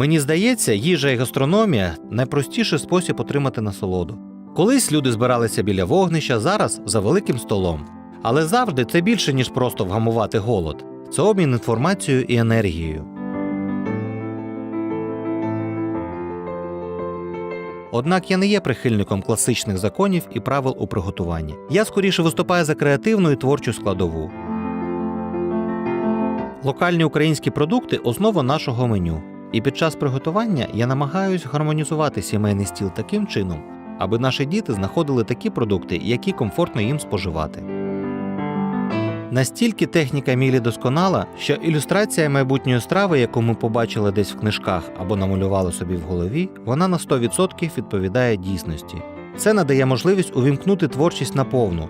Мені здається, їжа і гастрономія найпростіший спосіб отримати насолоду. Колись люди збиралися біля вогнища, зараз за великим столом. Але завжди це більше, ніж просто вгамувати голод. Це обмін інформацією і енергією. Однак я не є прихильником класичних законів і правил у приготуванні. Я скоріше виступаю за креативну і творчу складову. Локальні українські продукти основа нашого меню. І під час приготування я намагаюсь гармонізувати сімейний стіл таким чином, аби наші діти знаходили такі продукти, які комфортно їм споживати. Настільки техніка Мілі досконала, що ілюстрація майбутньої страви, яку ми побачили десь в книжках або намалювали собі в голові, вона на 100% відповідає дійсності. Це надає можливість увімкнути творчість наповну.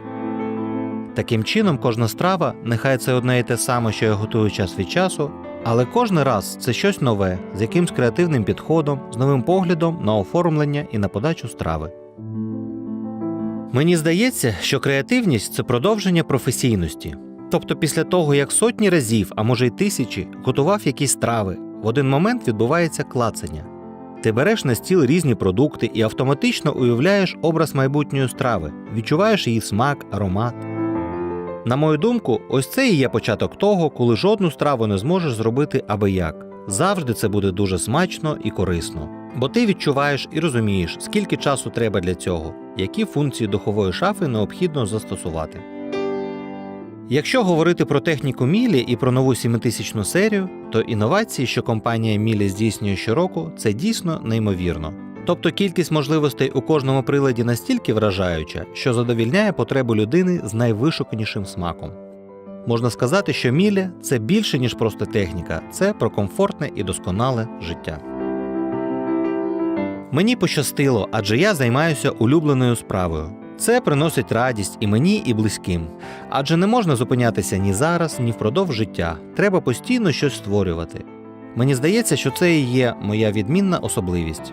Таким чином, кожна страва, нехай це одне і те саме, що я готую час від часу, але кожен раз це щось нове, з якимсь креативним підходом, з новим поглядом на оформлення і на подачу страви. Мені здається, що креативність це продовження професійності. Тобто, після того, як сотні разів, а може й тисячі, готував якісь страви, в один момент відбувається клацання. Ти береш на стіл різні продукти і автоматично уявляєш образ майбутньої страви, відчуваєш її смак, аромат. На мою думку, ось це і є початок того, коли жодну страву не зможеш зробити аби як. Завжди це буде дуже смачно і корисно. Бо ти відчуваєш і розумієш, скільки часу треба для цього, які функції духової шафи необхідно застосувати. Якщо говорити про техніку Мілі і про нову 7000 серію, то інновації, що компанія Мілі здійснює щороку, це дійсно неймовірно. Тобто кількість можливостей у кожному приладі настільки вражаюча, що задовільняє потребу людини з найвишуканішим смаком. Можна сказати, що Мілі це більше, ніж просто техніка, це про комфортне і досконале життя. Мені пощастило, адже я займаюся улюбленою справою. Це приносить радість і мені, і близьким. Адже не можна зупинятися ні зараз, ні впродовж життя. Треба постійно щось створювати. Мені здається, що це і є моя відмінна особливість.